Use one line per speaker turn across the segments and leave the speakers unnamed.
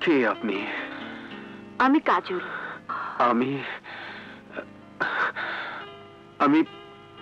কে আপনি?
আমি কাজল।
আমি আমি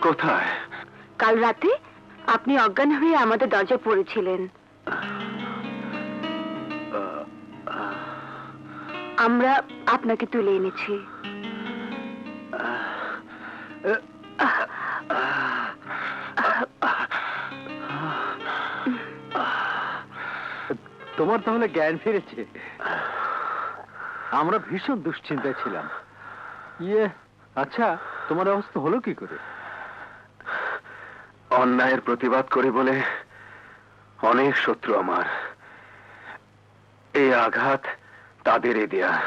কোথায়?
কাল রাতে আপনি অজ্ঞান হয়ে আমাদের দরজা পড়েছিলেন। আমরা আপনাকে তুলে এনেছি।
তোমার তাহলে জ্ঞান ফিরেছে। আমরা ভীষণ দুশ্চিন্তায় ছিলাম। ইয়ে আচ্ছা তোমার অবস্থা হলো কি করে?
অন্যায়ের প্রতিবাদ করে বলে অনেক শত্রু আমার। এই আঘাত তাদেরই দেয়া।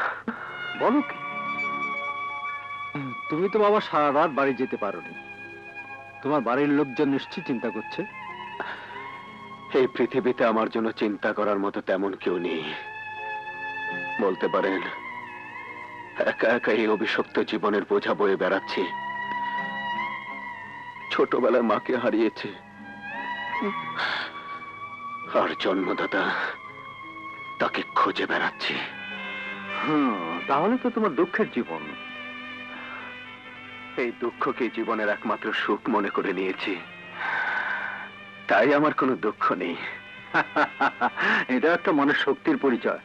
বলো কি? তুমি তো বাবা সারা রাত বাড়ি যেতে পারোনি। তোমার বাড়ির লোকজন নিশ্চয়ই চিন্তা করছে।
এই পৃথিবীতে আমার জন্য চিন্তা করার মতো তেমন কেউ নেই। বলতে পারেন একা একা এই অভিশপ্ত জীবনের বোঝা বয়ে বেড়াচ্ছি। ছোটবেলায় মাকে হারিয়েছে। আর জন্মদাতা তাকে খুঁজে বেড়াচ্ছি।
হুম তাহলে তো তোমার দুঃখের জীবন।
এই দুঃখকে জীবনের একমাত্র সুখ মনে করে নিয়েছি। তাই আমার কোনো দুঃখ নেই।
এটা একটা মনের শক্তির পরিচয়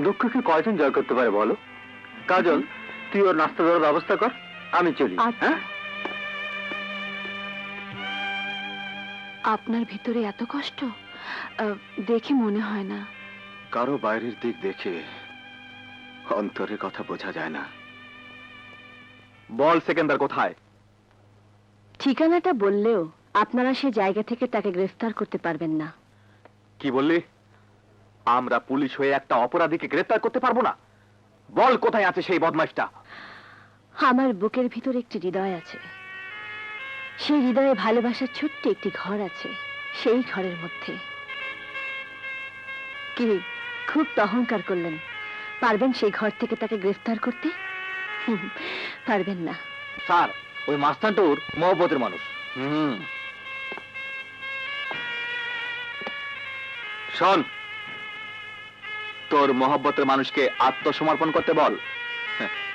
দুঃখকে কয়জন জয় করতে পারে বলো? কাজল তুই ওর নাস্তা দেওয়ার ব্যবস্থা কর আমি চলি
আচ্ছা।
হ্যাঁ?
আপনার ভিতরে এত কষ্ট? আহ, দেখে মনে হয় না।
কারও বাইরের দিক দেখে অন্তরের কথা বোঝা যায় না।
বল সেকেন্দার কোথায়?
ঠিকানাটা বললেও আপনারা সে জায়গা থেকে তাকে গ্রেফতার করতে পারবেন না।
কি বললি? আমরা পুলিশ হয়ে একটা অপরাধীকে গ্রেফতার করতে পারব না। বল কোথায় আছে সেই বদমাইশটা
আমার বুকের ভিতর একটি হৃদয় আছে। সেই হৃদয়ে ভালোবাসার ছোট্ট একটি ঘর আছে সেই ঘরের মধ্যে। কি খুব তহংকার করলেন। পারবেন সেই ঘর থেকে তাকে গ্রেফতার করতে? পারবেন না।
স্যার ওই মাস্তানটুর মহব্বতের মানুষ। হুম। শোন। তোর মহব্বতের মানুষকে আত্মসমর্পণ করতে বল।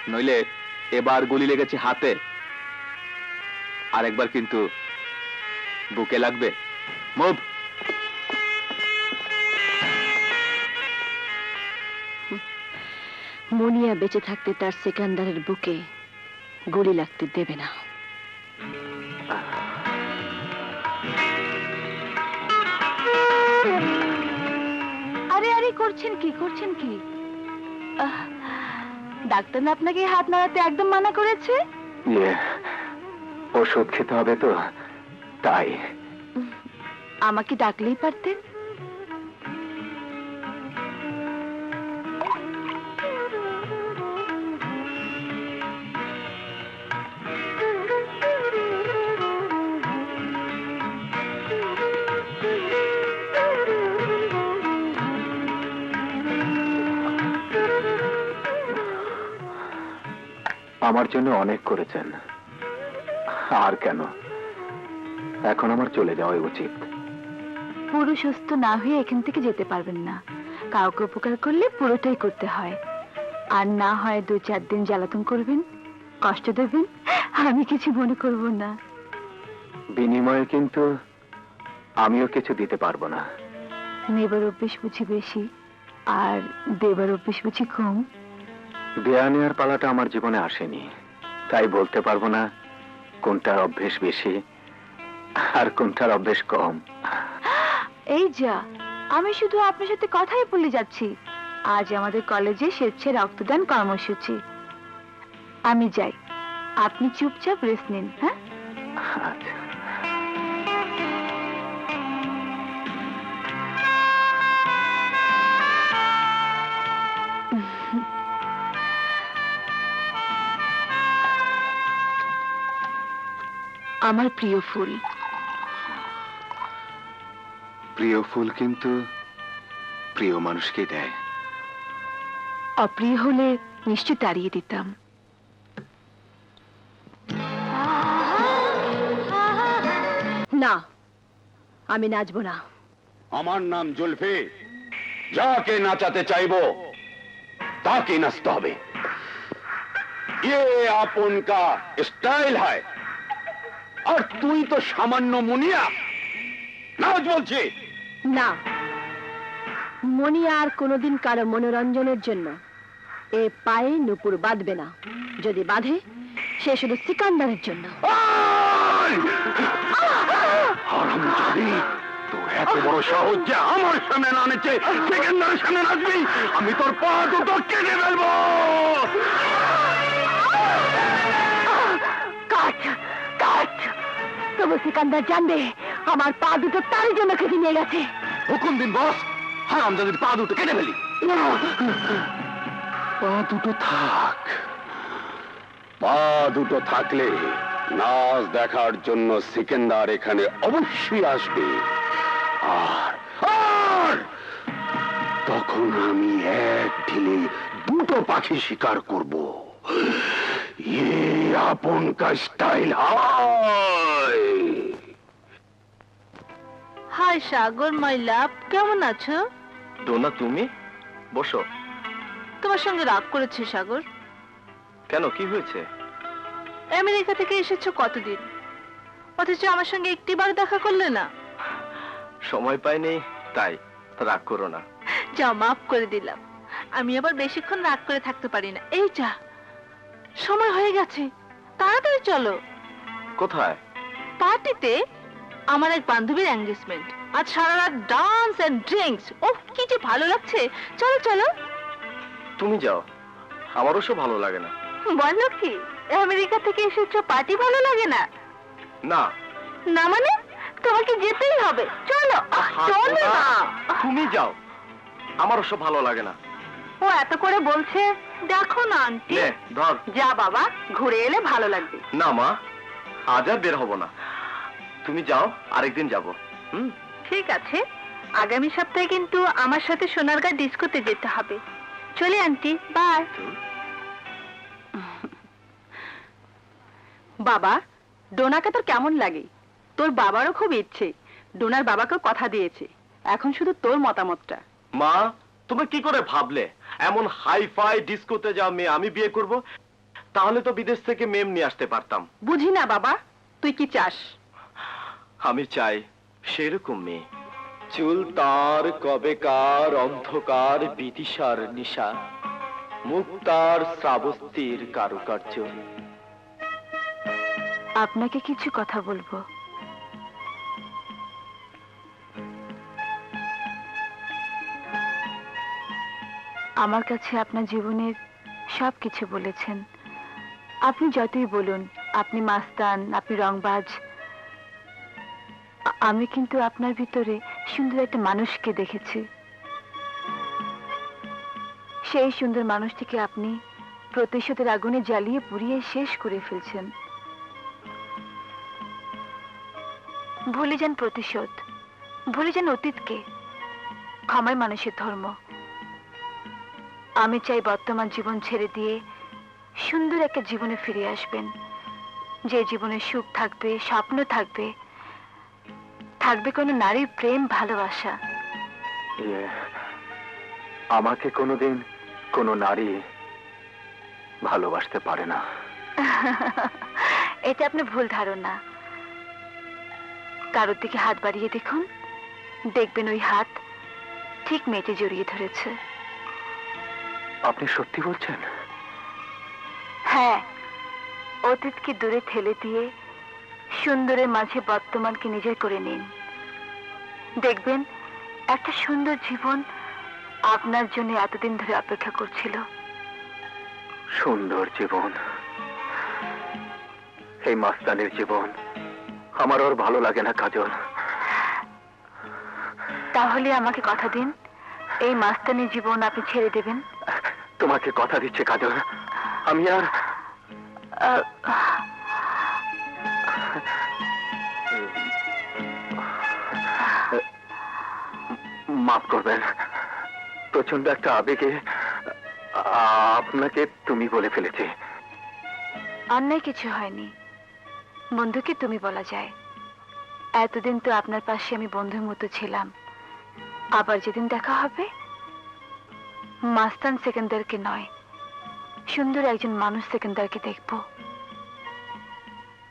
নইলে এবার গুলি লেগেছে হাতে। আরেকবার কিন্তু বুকে লাগবে। মুভ।
মুনিয়া বেঁচে থাকতে তার সেকান্দারের বুকে গুলি লাগতে দেবে না। করছেন কি করছেন কি? ডাক্তার না আপনাকে হাত নাড়াতে একদম মানা করেছে?
ইয়ে ওষুধ খেতে হবে তো তাই।
আমাকে ডাকলেই পারতেন?
আমার জন্য অনেক করেছেন। আর কেন? এখন আমার চলে যাওয়াই উচিত।
পুরো সুস্থ না হয়ে এখান থেকে যেতে পারবেন না। কাউকে উপকার করলে পুরোটাই করতে হয়। আর না হয় দু চার দিন জ্বালাতন করবেন কষ্ট দেবেন আমি কিছু মনে করব না।
বিনিময়ে কিন্তু আমিও কিছু দিতে পারব না।
নেবার অভ্যেস বুঝি বেশি আর দেবার অভ্যেস বুঝি কম।
দেয়া নেওয়ার পালাটা আমার জীবনে আসেনি। তাই বলতে পারব না কোনটার অভ্যেস বেশি আর কোনটার অভ্যেস কম।
এই যা আমি শুধু আপনার সাথে কথাই বলে যাচ্ছি। আজ আমাদের কলেজে স্বেচ্ছা রক্তদান কর্মসূচি। আমি যাই। আপনি চুপচাপ রেস্ট নিন হ্যাঁ?
আচ্ছা।
আমার প্রিয় ফুল।
প্রিয় ফুল কিন্তু প্রিয় মানুষকে দেয়।
অপ্রিয় হলে নিশ্চয় তাড়িয়ে দিতাম। না আমি নাচবো না।
আমার নাম জুলফি। যাকে নাচাতে চাইব তাকে নাচতে হবে। ये আপন কা স্টাইল হয়। আর তুই তো সামান্য মুনিয়া। নাচ বলছি।
না। মনি আর কোনোদিন কারও মনোরঞ্জনের জন্য এ পায়ে নুপুর বাঁধবে না। যদি বাঁধে সে শুধু সিকান্দারের জন্য!
এত বড় সাহস যে আমার সামনে না নেচে সেকেন্ডারের সামনে নাচবি আমি তোর পা দুটো কেটে ফেলব।
কাট! তবু সিকান্দার জানবে আমার পা দুটো তার জন্য কেটে নিয়ে গেছে।
হুকুম দিন বস। হারামজাদির পা দুটো কেটে ফেলি। পা দুটো থাক। পা দুটো থাকলে নাচ দেখার জন্য সিকেন্দার এখানে অবশ্যই আসবে। আর আর তখন আমি এক ঢিলে দুটো পাখি শিকার করব। ইয়ে আপন কা স্টাইল হয়
হাই সাগর মাই লাভ কেমন আছো?
ডোনা তুমি? বসো।
তোমার সঙ্গে রাগ করেছে সাগর।
কেন কি হয়েছে?
আমেরিকা থেকে এসেছ কতদিন? অথচ আমার সঙ্গে একটিবার দেখা করলে না।
সময় পাইনি তাই রাগ করো না।
যাও মাফ করে দিলাম। আমি আবার বেশিক্ষণ রাগ করে থাকতে পারি না। এই যা। সময় হয়ে গেছে। তাড়াতাড়ি চলো।
কোথায়?
পার্টিতে আমার এক বান্ধবীর এঙ্গেজমেন্ট আজ সারা রাত ডান্স এন্ড ড্রিঙ্কস ওহ কি যে ভালো লাগছে। চলো চলো।
তুমি যাও। আমারও সব ভালো লাগে না।
বলো কি আমেরিকা থেকে এসেছ পার্টি ভালো লাগে না?
না।
না মানে? তোমাকে যেতেই হবে। চলো চলো না।
তুমি যাও। আমারও সব ভালো লাগে না।
ও এত করে বলছে দেখো না আন্টি।
নে ধর।
যা বাবা ঘুরে এলে ভালো লাগবে।
না মা আজ আর বের হব না। তুমি যাও আরেকদিন যাব হুম?
ঠিক আছে। আগামী সপ্তাহে কিন্তু আমার সাথে সোনারগাঁ ডিস্কোতে যেতে হবে। চলে আন্টি বাই। বাবা ডোনাকে তোর কেমন লাগে? তোর বাবারও খুব ইচ্ছে। ডোনার বাবাকেও কথা দিয়েছে। এখন শুধু তোর মতামতটা।
মা তুমি কি করে ভাবলে? এমন হাই ফাই ডিস্কোতে যাও মেয়ে আমি বিয়ে করব তাহলে তো বিদেশ থেকে মেম নিয়ে আসতে পারতাম।
বুঝি না বাবা। তুই কি চাস?
আমি চাই সেরকম মেয়ে। চুল তার কবেকার অন্ধকার বিদিশার নিশা। মুখ তার শ্রাবস্তির কারুকার্য।
আপনাকে কিছু কথা বলব। আমার কাছে আপনার জীবনের সব কিছু বলেছেন। আপনি যতই বলুন, আপনি মাস্তান, আপনি রংবাজ, আমি কিন্তু আপনার ভিতরে সুন্দর একটা মানুষকে দেখেছি। সেই সুন্দর মানুষটিকে আপনি প্রতিশোধের আগুনে জ্বালিয়ে পুড়িয়ে শেষ করে ফেলছেন। ভুলে যান প্রতিশোধ, ভুলে যান অতীতকে। ক্ষমাই মানুষের ধর্ম। আমি চাই বর্তমান জীবন ছেড়ে দিয়ে সুন্দর একটা জীবনে ফিরে আসবেন। যে জীবনে সুখ থাকবে স্বপ্ন থাকবে থাকবে কোনো নারীর প্রেম ভালোবাসা।
আমাকে কোনোদিন কোনো নারী ভালোবাসতে পারে না।
এটা আপনি ভুল ধারণা। কারোর দিকে হাত বাড়িয়ে দেখুন। দেখবেন ওই হাত ঠিক মেয়েকে জড়িয়ে ধরেছে।
আপনি সত্যি বলছেন?
হ্যাঁ অতীতকে দূরে ঠেলে দিয়ে সুন্দরের মাঝে বর্তমানকে নিজের করে নিন। দেখবেন একটা সুন্দর জীবন আপনার জন্য এতদিন ধরে অপেক্ষা করছিল।
সুন্দর জীবন। এই মাস্তানের জীবন। আমার ওর ভালো লাগে না কাজল।
তাহলে আমাকে কথা দিন। এই মাস্তানি জীবন আপনি ছেড়ে দেবেন।
তোমাকে কথা দিচ্ছে কাজল। আমি আর মাফ করবেন। প্রচণ্ড একটা আবেগে আপনাকে তুমি বলে ফেলেছি।
অন্যায় কিছু হয়নি। বন্ধুকে তুমি বলা যায়। এতদিন তো আপনার পাশে আমি বন্ধুর মতো ছিলাম। আবার যেদিন দেখা হবে মাস্তান সেকেন্দারকে নয় সুন্দর একজন মানুষ সেকেন্দারকে দেখব।